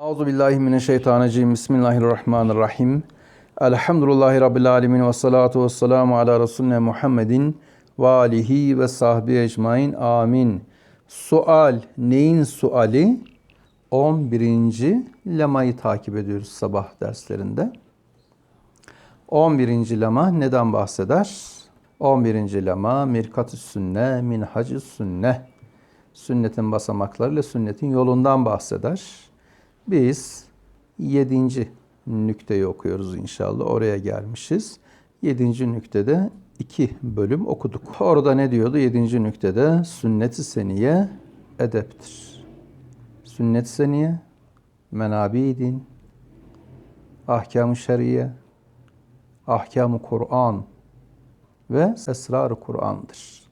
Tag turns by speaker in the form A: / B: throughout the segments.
A: Euzu billahi mineşşeytanirracim. Bismillahirrahmanirrahim. Elhamdülillahi rabbil alamin ve salatu vesselamu ala resulina Muhammedin ve alihi ve sahbihi ecmaîn. Amin. Sual neyin suali? 11. lemayı takip ediyoruz sabah derslerinde. 11. lema neden bahseder? 11. lema mirkat-ı sünne, minhac-ı sünne. Sünnetin basamaklarıyla sünnetin yolundan bahseder. Biz 7. nükteyi okuyoruz inşallah. Oraya gelmişiz. 7. nüktede iki bölüm okuduk. Orada ne diyordu? 7. nüktede sünnet-i seniye edeptir. Sünnet-i seniye menabi din, ahkam-ı şeriye, ahkam-ı Kur'an ve esrar-ı Kur'an'dır.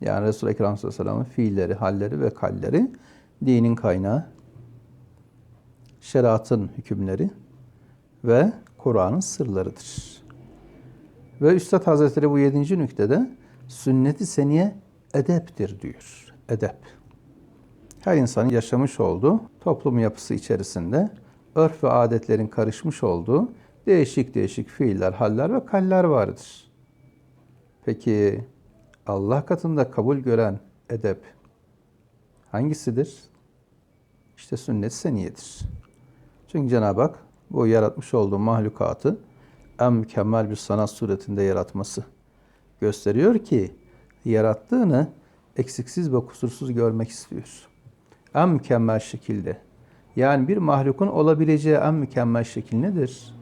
A: Yani Resul-i Ekrem sallallahu aleyhi ve sellem'in fiilleri, halleri ve kalleri dinin kaynağı, şeriatın hükümleri ve Kur'an'ın sırlarıdır. Ve Üstad Hazretleri bu yedinci nüktede sünnet-i seniye edeptir diyor. Edep. Her insanın yaşamış olduğu toplum yapısı içerisinde örf ve adetlerin karışmış olduğu değişik değişik fiiller, haller ve kaller vardır. Peki Allah katında kabul gören edep hangisidir? İşte sünnet-i seniyedir. Çünkü Cenab-ı Hak bu yaratmış olduğu mahlukatı en mükemmel bir sanat suretinde yaratması gösteriyor ki yarattığını eksiksiz ve kusursuz görmek istiyor. En mükemmel şekilde. Yani bir mahlukun olabileceği en mükemmel şekil nedir?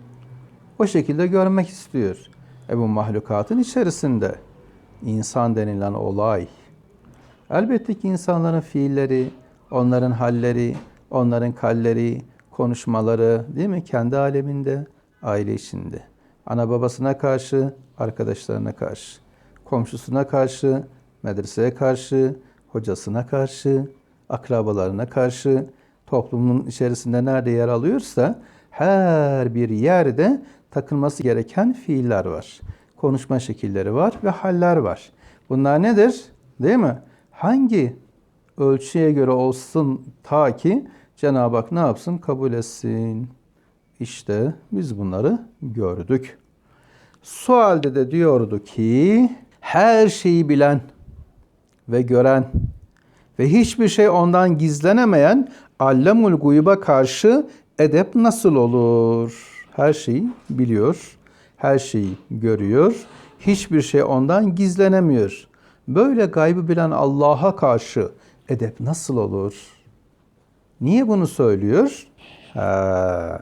A: O şekilde görmek istiyor. E bu mahlukatın içerisinde insan denilen olay. Elbette ki insanların fiilleri, onların halleri, onların kalleri, konuşmaları değil mi? Kendi aleminde, aile içinde. Ana babasına karşı, arkadaşlarına karşı, komşusuna karşı, medreseye karşı, hocasına karşı, akrabalarına karşı, toplumun içerisinde nerede yer alıyorsa her bir yerde takılması gereken fiiller var. Konuşma şekilleri var ve haller var. Bunlar nedir? Değil mi? Hangi ölçüye göre olsun ta ki Cenab-ı Hak ne yapsın? Kabul etsin. İşte biz bunları gördük. Sualde de diyordu ki her şeyi bilen ve gören ve hiçbir şey ondan gizlenemeyen allemul guyuba karşı edep nasıl olur? Her şeyi biliyor, her şeyi görüyor, hiçbir şey ondan gizlenemiyor. Böyle gaybı bilen Allah'a karşı edep nasıl olur? Niye bunu söylüyor? Ha,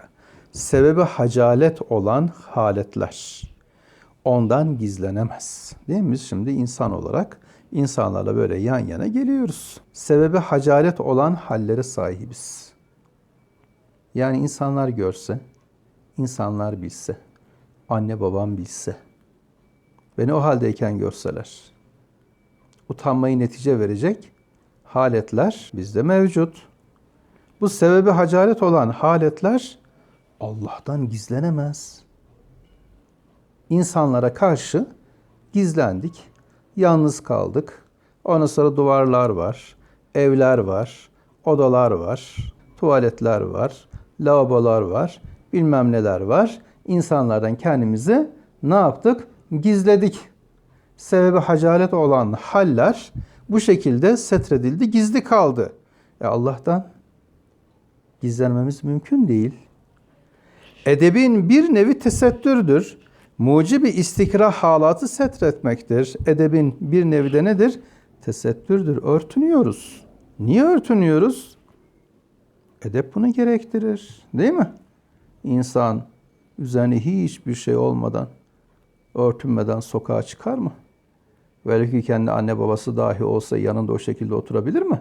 A: sebebi hacalet olan haletler. Ondan gizlenemez. Değil mi? Şimdi insan olarak insanlarla böyle yan yana geliyoruz. Sebebi hacalet olan halleri sahibiz. Yani insanlar görse, insanlar bilse, anne babam bilse, beni o haldeyken görseler, utanmayı netice verecek haletler bizde mevcut. Bu sebebi hacaret olan haletler Allah'tan gizlenemez. İnsanlara karşı gizlendik, yalnız kaldık. Ondan sonra duvarlar var, evler var, odalar var, tuvaletler var, lavabolar var, bilmem neler var. İnsanlardan kendimizi ne yaptık? Gizledik. Sebebi hacalet olan haller bu şekilde setredildi, gizli kaldı. E Allah'tan gizlenmemiz mümkün değil. Edebin bir nevi tesettürdür. Mucibi istikrah halatı setretmektir. Edebin bir nevi de nedir? Tesettürdür. Örtünüyoruz. Niye örtünüyoruz? Edep bunu gerektirir. Değil mi? İnsan üzerine hiçbir şey olmadan, örtünmeden sokağa çıkar mı? Velev ki kendi anne babası dahi olsa yanında o şekilde oturabilir mi?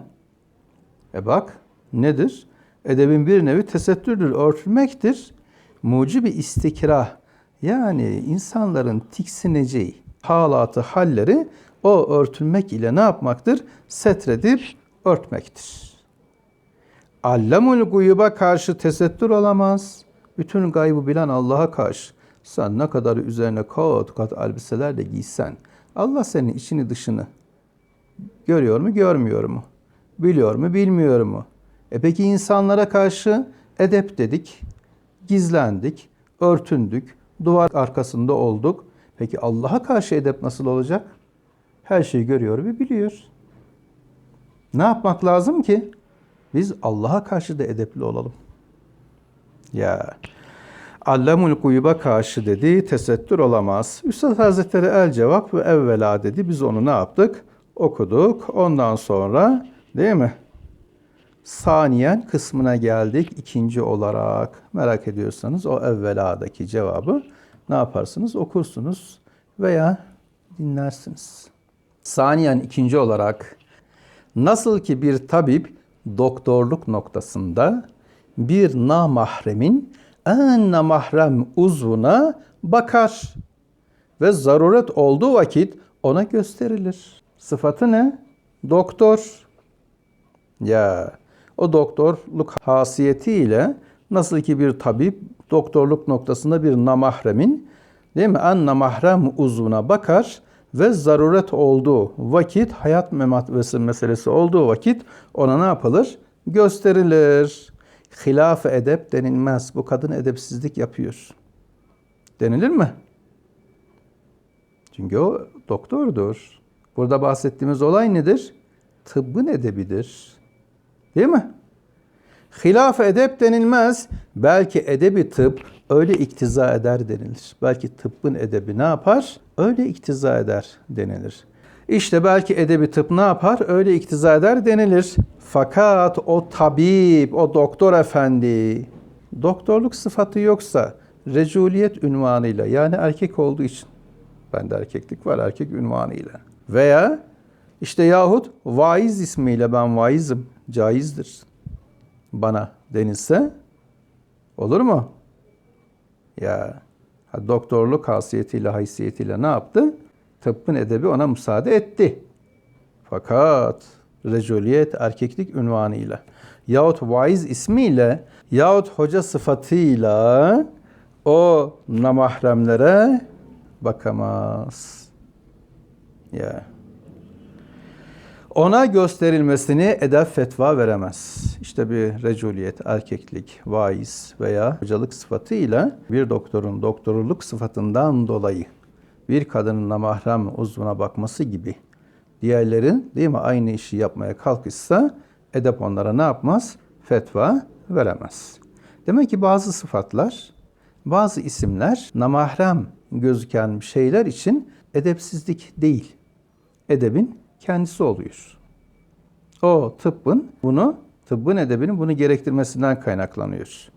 A: E bak nedir? Edebin bir nevi tesettürdür, örtülmektir. Mucibi istikrah yani insanların tiksineceği halatı, halleri o örtülmek ile ne yapmaktır? Setredip örtmektir. Allemul guyuba karşı tesettür olamaz. Bütün gaybı bilen Allah'a karşı sen ne kadar üzerine kat kat elbiseler de giysen Allah senin içini dışını görüyor mu, görmüyor mu? Biliyor mu, bilmiyor mu? E peki insanlara karşı edep dedik, gizlendik, örtündük, duvar arkasında olduk. Peki Allah'a karşı edep nasıl olacak? Her şeyi görüyor ve biliyor. Ne yapmak lazım ki? Biz Allah'a karşı da edepli olalım. Ya Allemul kuyuba karşı dedi, tesettür olamaz. Üstad Hazretleri el cevap ve evvela dedi. Biz onu ne yaptık? Okuduk. Ondan sonra değil mi? Saniyen kısmına geldik ikinci olarak. Merak ediyorsanız o evveladaki cevabı ne yaparsınız? Okursunuz veya dinlersiniz. Saniyen ikinci olarak nasıl ki bir tabip doktorluk noktasında bir namahremin en namahrem uzvuna bakar ve zaruret olduğu vakit ona gösterilir. Sıfatı ne? Doktor. Ya o doktorluk hasiyetiyle nasıl ki bir tabip doktorluk noktasında bir namahremin değil mi? En namahrem uzvuna bakar ve zaruret olduğu vakit hayat memat meselesi olduğu vakit ona ne yapılır? Gösterilir. Hilaf edep denilmez. Bu kadın edepsizlik yapıyor. Denilir mi? Çünkü o doktordur. Burada bahsettiğimiz olay nedir? Tıbbın edebidir. Değil mi? Hilaf edep denilmez. Belki edebi tıp öyle iktiza eder denilir. Belki tıbbın edebi ne yapar? Öyle iktiza eder denilir. İşte belki edebi tıp ne yapar? Öyle iktiza eder denilir. Fakat o tabip, o doktor efendi doktorluk sıfatı yoksa reculiyet ünvanıyla yani erkek olduğu için bende erkeklik var erkek ünvanıyla veya işte yahut vaiz ismiyle ben vaizim caizdir bana denilse olur mu? Ya doktorluk hasiyetiyle haysiyetiyle ne yaptı? Tıbbın edebi ona müsaade etti. Fakat reculiyet erkeklik ünvanıyla yahut vaiz ismiyle yahut hoca sıfatıyla o namahremlere bakamaz. Ya. Ona gösterilmesini edep fetva veremez. İşte bir reculiyet, erkeklik, vaiz veya hocalık sıfatıyla bir doktorun doktorluk sıfatından dolayı bir kadının namahrem uzvuna bakması gibi diğerlerin değil mi aynı işi yapmaya kalkışsa edep onlara ne yapmaz? Fetva veremez. Demek ki bazı sıfatlar, bazı isimler namahrem gözüken şeyler için edepsizlik değil. Edebin kendisi oluyor. O tıbbın bunu, tıbbın edebinin bunu gerektirmesinden kaynaklanıyor.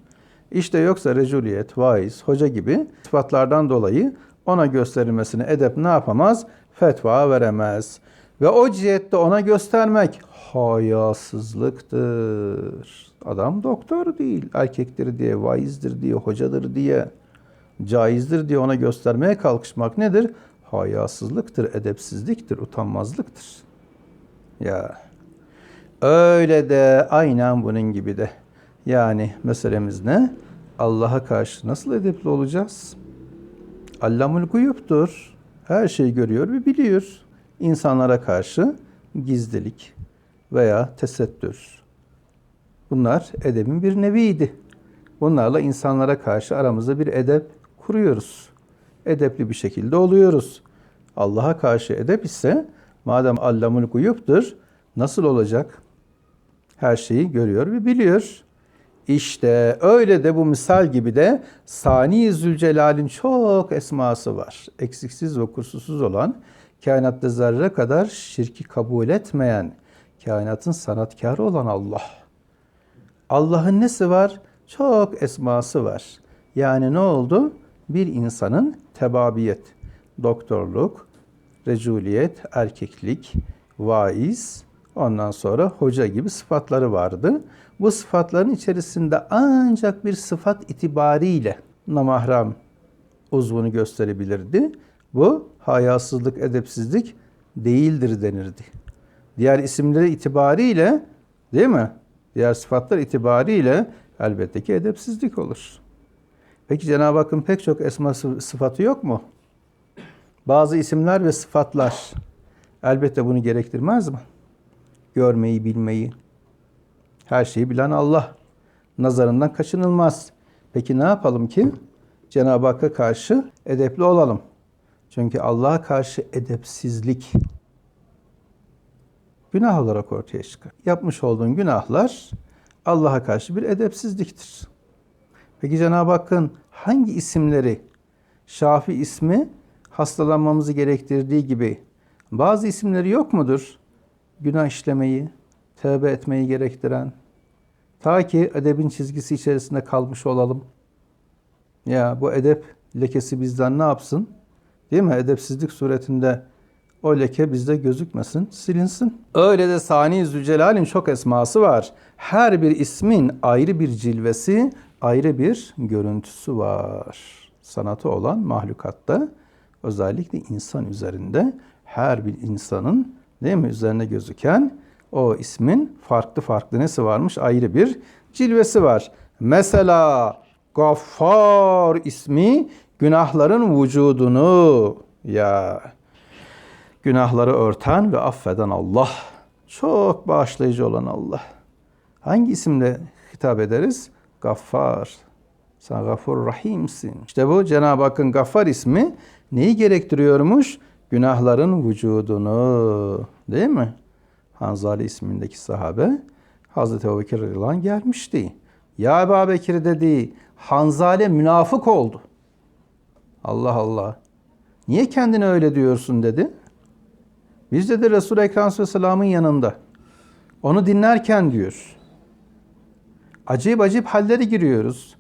A: İşte yoksa reculiyet, vaiz, hoca gibi sıfatlardan dolayı ona gösterilmesini edep ne yapamaz? Fetva veremez. Ve o cihette ona göstermek hayasızlıktır. Adam doktor değil, erkektir diye, vaizdir diye, hocadır diye, caizdir diye ona göstermeye kalkışmak nedir? Hayasızlıktır, edepsizliktir, utanmazlıktır. Ya öyle de aynen bunun gibi de. Yani meselemiz ne? Allah'a karşı nasıl edepli olacağız? Allamul guyuptur. Her şeyi görüyor ve biliyor. İnsanlara karşı gizlilik veya tesettür. Bunlar edebin bir neviydi. Bunlarla insanlara karşı aramızda bir edep kuruyoruz. Edepli bir şekilde oluyoruz. Allah'a karşı edep ise madem allamul guyuptur nasıl olacak? Her şeyi görüyor ve biliyor. İşte öyle de bu misal gibi de Sani Zülcelal'in çok esması var. Eksiksiz ve kusursuz olan, kainatta zerre kadar şirki kabul etmeyen, kainatın sanatkarı olan Allah. Allah'ın nesi var? Çok esması var. Yani ne oldu? Bir insanın tebabiyet, doktorluk, reculiyet, erkeklik, vaiz, ondan sonra hoca gibi sıfatları vardı. Bu sıfatların içerisinde ancak bir sıfat itibariyle namahrem uzvunu gösterebilirdi. Bu hayasızlık, edepsizlik değildir denirdi. Diğer isimleri itibariyle değil mi? Diğer sıfatlar itibariyle elbette ki edepsizlik olur. Peki Cenab-ı Hakk'ın pek çok esma sıfatı yok mu? Bazı isimler ve sıfatlar elbette bunu gerektirmez mi? Görmeyi, bilmeyi, Her şeyi bilen Allah. Nazarından kaçınılmaz. Peki ne yapalım ki? Cenab-ı Hakk'a karşı edepli olalım. Çünkü Allah'a karşı edepsizlik günah olarak ortaya çıkar. Yapmış olduğun günahlar Allah'a karşı bir edepsizliktir. Peki Cenab-ı Hakk'ın hangi isimleri Şafi ismi hastalanmamızı gerektirdiği gibi bazı isimleri yok mudur? Günah işlemeyi, tövbe etmeyi gerektiren. Ta ki edebin çizgisi içerisinde kalmış olalım. Ya bu edep lekesi bizden ne yapsın? Değil mi? Edepsizlik suretinde o leke bizde gözükmesin, silinsin. Öyle de Sani Zülcelal'in çok esması var. Her bir ismin ayrı bir cilvesi, ayrı bir görüntüsü var. Sanatı olan mahlukatta özellikle insan üzerinde her bir insanın değil mi üzerine gözüken o ismin farklı farklı nesi varmış? Ayrı bir cilvesi var. Mesela Gaffar ismi günahların vücudunu ya günahları örten ve affeden Allah. Çok bağışlayıcı olan Allah. Hangi isimle hitap ederiz? Gaffar. Sen gafur rahimsin. İşte bu Cenab-ı Hakk'ın Gaffar ismi neyi gerektiriyormuş? Günahların vücudunu. Değil mi? Hanzali ismindeki sahabe Hazreti Ebu Bekir radıyallahu gelmişti. Ya Ebu Bekir dedi, Hanzale münafık oldu. Allah Allah. Niye kendine öyle diyorsun dedi. Biz de Resul-i Ekrem yanında. Onu dinlerken diyor. Acayip acayip hallere giriyoruz.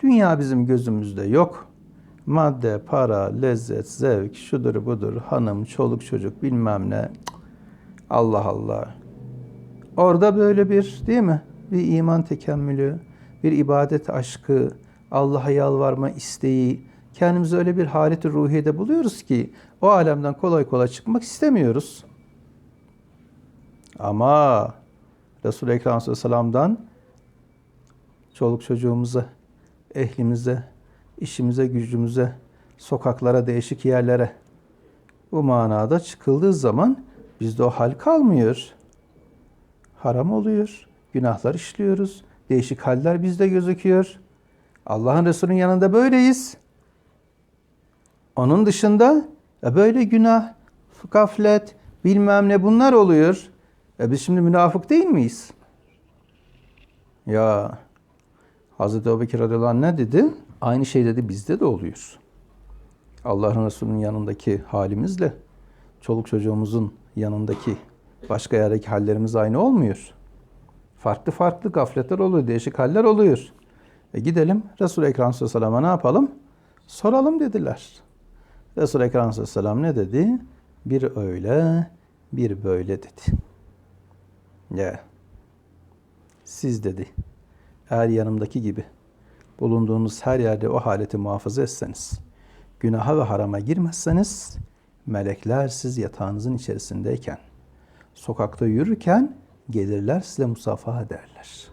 A: Dünya bizim gözümüzde yok. Madde, para, lezzet, zevk, şudur budur, hanım, çoluk çocuk bilmem ne. Allah Allah. Orada böyle bir değil mi? Bir iman tekemmülü, bir ibadet aşkı, Allah'a yalvarma isteği, kendimizi öyle bir haleti ruhiyede buluyoruz ki o alemden kolay kolay çıkmak istemiyoruz. Ama Resul-i Ekrem Aleyhisselam'dan çoluk çocuğumuza, ehlimize, işimize, gücümüze, sokaklara, değişik yerlere bu manada çıkıldığı zaman bizde o hal kalmıyor. Haram oluyor, günahlar işliyoruz, değişik haller bizde gözüküyor. Allah'ın Resulü'nün yanında böyleyiz. Onun dışında e böyle günah, gaflet, bilmem ne bunlar oluyor. E biz şimdi münafık değil miyiz? Ya Hazreti Ebubekir radıyallahu ne dedi? Aynı şey dedi bizde de oluyor. Allah'ın Resulü'nün yanındaki halimizle çoluk çocuğumuzun yanındaki başka yerdeki hallerimiz aynı olmuyor. Farklı farklı gafletler oluyor, değişik haller oluyor. E gidelim Resul-i Ekrem Aleyhisselam'a ne yapalım? Soralım dediler. Resul-i Ekrem Aleyhisselam ne dedi? Bir öyle, bir böyle dedi. Ya. Siz dedi. Eğer yanımdaki gibi bulunduğunuz her yerde o haleti muhafaza etseniz, günaha ve harama girmezseniz, melekler siz yatağınızın içerisindeyken, sokakta yürürken gelirler size musafaha ederler.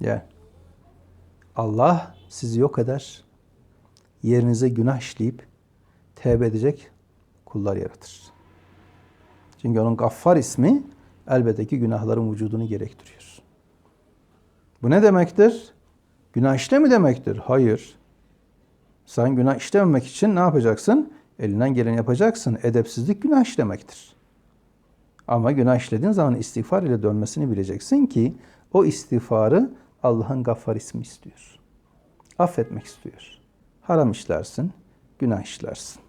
A: Ya. Allah sizi yok eder yerinize günah işleyip tevbe edecek kullar yaratır. Çünkü onun Gaffar ismi elbette ki günahların vücudunu gerektiriyor. Bu ne demektir? Günah işle mi demektir? Hayır. Sen günah işlememek için ne yapacaksın? Elinden geleni yapacaksın. Edepsizlik günah işlemektir. Ama günah işlediğin zaman istiğfar ile dönmesini bileceksin ki o istiğfarı Allah'ın Gaffar ismi istiyor. Affetmek istiyor haram işlersin, günah işlersin.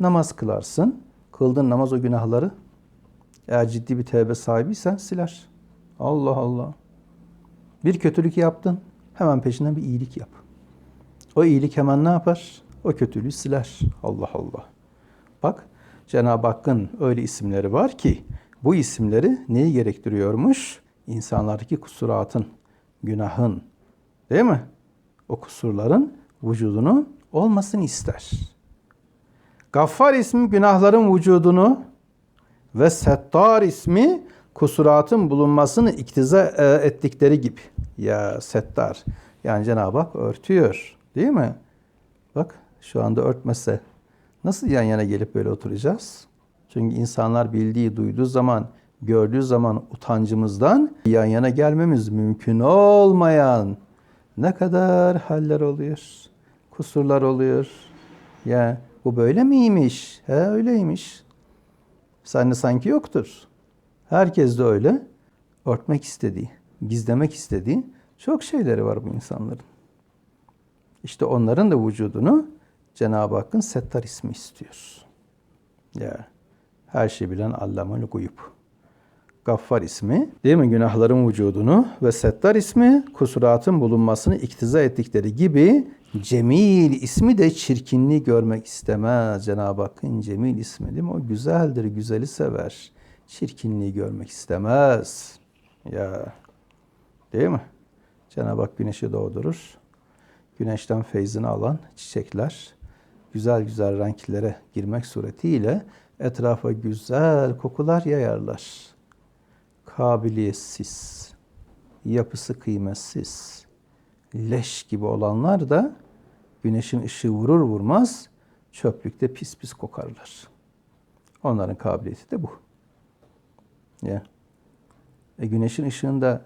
A: Namaz kılarsın, kıldığın namaz o günahları eğer ciddi bir tevbe sahibiysen siler. Allah Allah. Bir kötülük yaptın, hemen peşinden bir iyilik yap. O iyilik hemen ne yapar? O kötülüğü siler. Allah Allah. Bak Cenab-ı Hakk'ın öyle isimleri var ki bu isimleri neyi gerektiriyormuş? İnsanlardaki kusuratın, günahın, değil mi? O kusurların vücudunu olmasını ister. Gaffar ismi günahların vücudunu ve Settar ismi kusuratın bulunmasını iktiza e, ettikleri gibi. Ya Settar. Yani Cenab-ı Hak örtüyor. Değil mi? Bak şu anda örtmese nasıl yan yana gelip böyle oturacağız? Çünkü insanlar bildiği, duyduğu zaman gördüğü zaman utancımızdan yan yana gelmemiz mümkün olmayan ne kadar haller oluyor, kusurlar oluyor. Ya bu böyle miymiş? He öyleymiş. Sende sanki yoktur. Herkes de öyle. Örtmek istediği, gizlemek istediği çok şeyleri var bu insanların. İşte onların da vücudunu Cenab-ı Hakk'ın Settar ismi istiyor. Ya her şeyi bilen Allamul Guyub. Gaffar ismi değil mi günahların vücudunu ve Settar ismi kusuratın bulunmasını iktiza ettikleri gibi Cemil ismi de çirkinliği görmek istemez. Cenab-ı Hakk'ın Cemil ismi değil mi? O güzeldir, güzeli sever. Çirkinliği görmek istemez. Ya değil mi? Cenab-ı Hak güneşi doğdurur. Güneşten feyzini alan çiçekler güzel güzel renklere girmek suretiyle etrafa güzel kokular yayarlar. Kabiliyetsiz, yapısı kıymetsiz, leş gibi olanlar da güneşin ışığı vurur vurmaz çöplükte pis pis kokarlar. Onların kabiliyeti de bu. Ya. E güneşin ışığında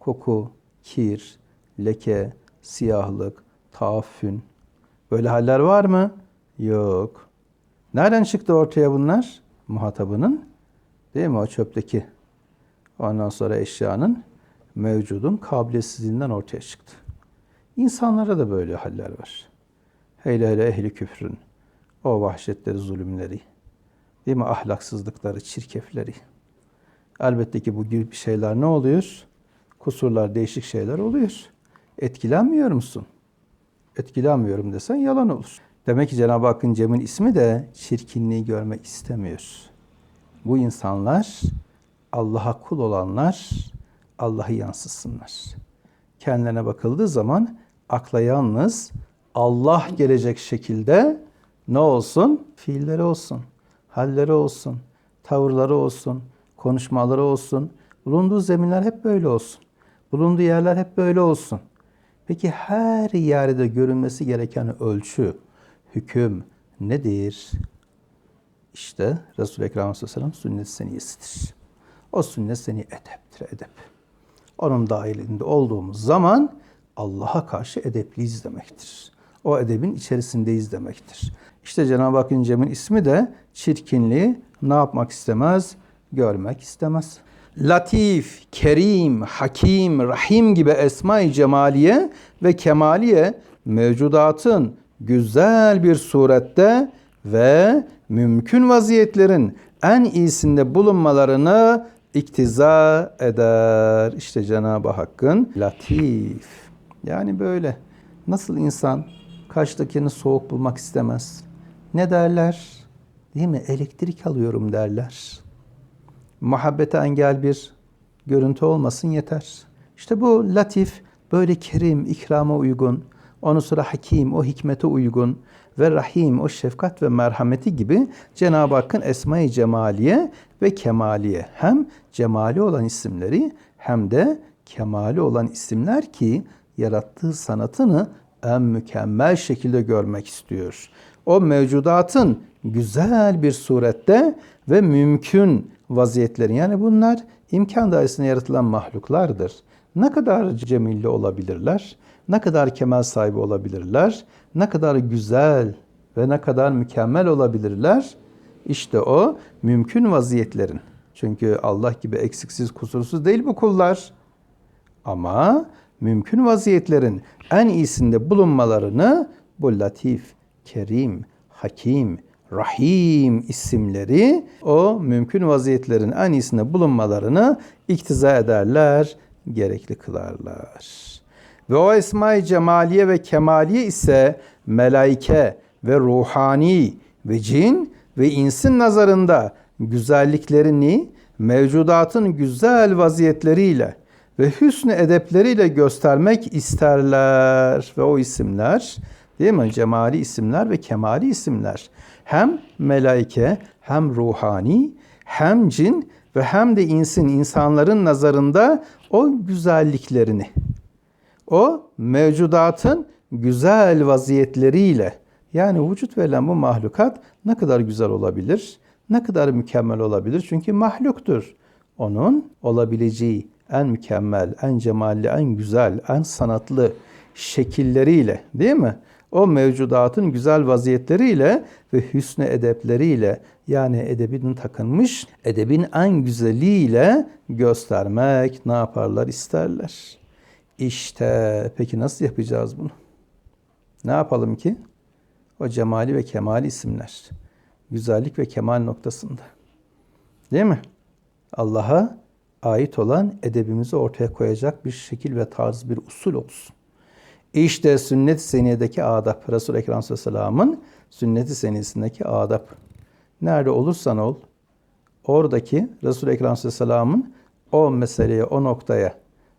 A: koku, kir, leke, siyahlık, taaffün böyle haller var mı? Yok. Nereden çıktı ortaya bunlar? Muhatabının değil mi o çöpteki ondan sonra eşyanın mevcudun kabiliyetsizliğinden ortaya çıktı. İnsanlara da böyle haller var. Hele hele ehli küfrün o vahşetleri, zulümleri, değil mi ahlaksızlıkları, çirkefleri. Elbette ki bu gibi şeyler ne oluyor? Kusurlar, değişik şeyler oluyor. Etkilenmiyor musun? Etkilenmiyorum desen yalan olur. Demek ki Cenab-ı Hakk'ın Cemil ismi de çirkinliği görmek istemiyor. Bu insanlar Allah'a kul olanlar Allah'ı yansıtsınlar. Kendilerine bakıldığı zaman akla yalnız Allah gelecek şekilde ne olsun? Fiilleri olsun, halleri olsun, tavırları olsun, konuşmaları olsun. Bulunduğu zeminler hep böyle olsun. Bulunduğu yerler hep böyle olsun. Peki her yerde görünmesi gereken ölçü, hüküm nedir? İşte Resul-i Ekrem Aleyhisselam sünnet seniyesidir. O sünnet seni edeptir, edep. Onun dahilinde olduğumuz zaman Allah'a karşı edepliyiz demektir. O edebin içerisindeyiz demektir. İşte Cenab-ı Hakk'ın Cem'in ismi de çirkinliği ne yapmak istemez? Görmek istemez. Latif, Kerim, Hakim, Rahim gibi esma-i cemaliye ve kemaliye mevcudatın güzel bir surette ve mümkün vaziyetlerin en iyisinde bulunmalarını iktiza eder. İşte Cenab-ı Hakk'ın latif. Yani böyle. Nasıl insan karşıdakini soğuk bulmak istemez? Ne derler? Değil mi? Elektrik alıyorum derler. Muhabbete engel bir görüntü olmasın yeter. İşte bu latif, böyle kerim, ikrama uygun, onu sonra hakim, o hikmete uygun ve rahim, o şefkat ve merhameti gibi Cenab-ı Hakk'ın esma-i cemaliye ve kemaliye hem cemali olan isimleri hem de kemali olan isimler ki yarattığı sanatını en mükemmel şekilde görmek istiyor. O mevcudatın güzel bir surette ve mümkün vaziyetlerin yani bunlar imkan dairesinde yaratılan mahluklardır. Ne kadar cemilli olabilirler? Ne kadar kemal sahibi olabilirler? Ne kadar güzel ve ne kadar mükemmel olabilirler? İşte o mümkün vaziyetlerin. Çünkü Allah gibi eksiksiz, kusursuz değil bu kullar. Ama mümkün vaziyetlerin en iyisinde bulunmalarını bu latif, kerim, hakim, rahim isimleri o mümkün vaziyetlerin en iyisinde bulunmalarını iktiza ederler, gerekli kılarlar. Ve o esma-i cemaliye ve kemaliye ise melaike ve ruhani ve cin ve insin nazarında güzelliklerini mevcudatın güzel vaziyetleriyle ve hüsnü edepleriyle göstermek isterler. Ve o isimler değil mi? Cemali isimler ve kemali isimler. Hem melaike hem ruhani hem cin ve hem de insin insanların nazarında o güzelliklerini o mevcudatın güzel vaziyetleriyle yani vücut verilen bu mahlukat ne kadar güzel olabilir? Ne kadar mükemmel olabilir? Çünkü mahluktur. onun olabileceği en mükemmel, en cemalli, en güzel, en sanatlı şekilleriyle değil mi? O mevcudatın güzel vaziyetleriyle ve hüsnü edepleriyle yani edebin takınmış, edebin en güzeliyle göstermek ne yaparlar isterler. İşte peki nasıl yapacağız bunu? Ne yapalım ki? O cemali ve kemal isimler. Güzellik ve kemal noktasında. Değil mi? Allah'a ait olan edebimizi ortaya koyacak bir şekil ve tarz bir usul olsun. İşte sünnet seniyedeki adab. Resul-i Ekrem Aleyhisselam'ın sünnet-i seniyesindeki adab. Nerede olursan ol, oradaki Resul-i Ekrem Aleyhisselam'ın o meseleye, o noktaya,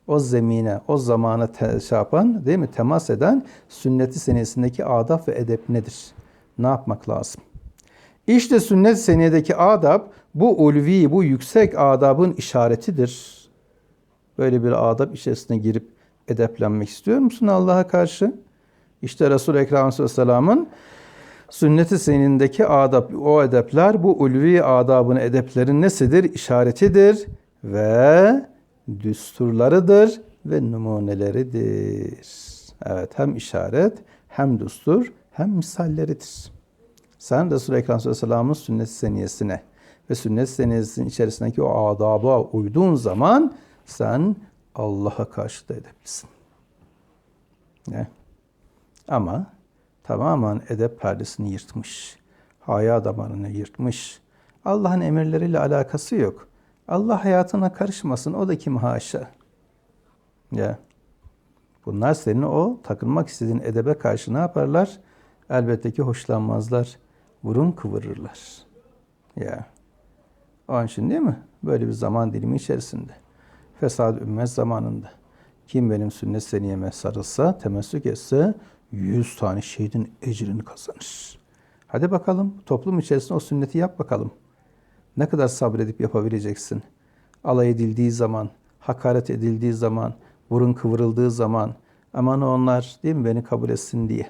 A: o zemine, o zamana te- şey değil mi? Temas eden sünnet-i seniyesindeki adab ve edep nedir? Ne yapmak lazım? İşte sünnet seniyedeki adab bu ulvi, bu yüksek adabın işaretidir. Böyle bir adab içerisine girip edeplenmek istiyor musun Allah'a karşı? İşte Resul-i Ekrem Aleyhisselam'ın sünnet-i senindeki adab, o edepler bu ulvi adabın edeplerin nesidir? İşaretidir ve düsturlarıdır ve numuneleridir. Evet hem işaret hem düstur hem misalleridir. Sen Resul-i Ekrem Aleyhisselam'ın sünnet-i seniyesine ve sünnet-i seniyesinin içerisindeki o adaba uyduğun zaman sen Allah'a karşı da edeplisin. Ne? Ama tamamen edep perdesini yırtmış. Haya damarını yırtmış. Allah'ın emirleriyle alakası yok. Allah hayatına karışmasın. O da kim haşa. Ya. Bunlar senin o takılmak istediğin edebe karşı ne yaparlar? Elbette ki hoşlanmazlar. Burun kıvırırlar. Ya. Onun için değil mi? Böyle bir zaman dilimi içerisinde. Fesad ümmet zamanında. Kim benim sünnet seniyeme sarılsa, temessük etse yüz tane şehidin ecrini kazanır. Hadi bakalım toplum içerisinde o sünneti yap bakalım. Ne kadar sabredip yapabileceksin? Alay edildiği zaman, hakaret edildiği zaman, burun kıvırıldığı zaman, aman onlar değil mi beni kabul etsin diye.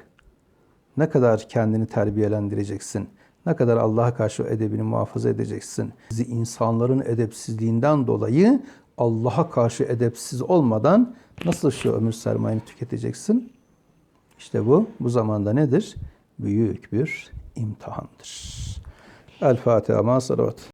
A: Ne kadar kendini terbiyelendireceksin? Ne kadar Allah'a karşı edebini muhafaza edeceksin? Bizi insanların edepsizliğinden dolayı Allah'a karşı edepsiz olmadan nasıl şu ömür sermayeni tüketeceksin? İşte bu, bu zamanda nedir? Büyük bir imtihandır. El Fatiha ma salavat.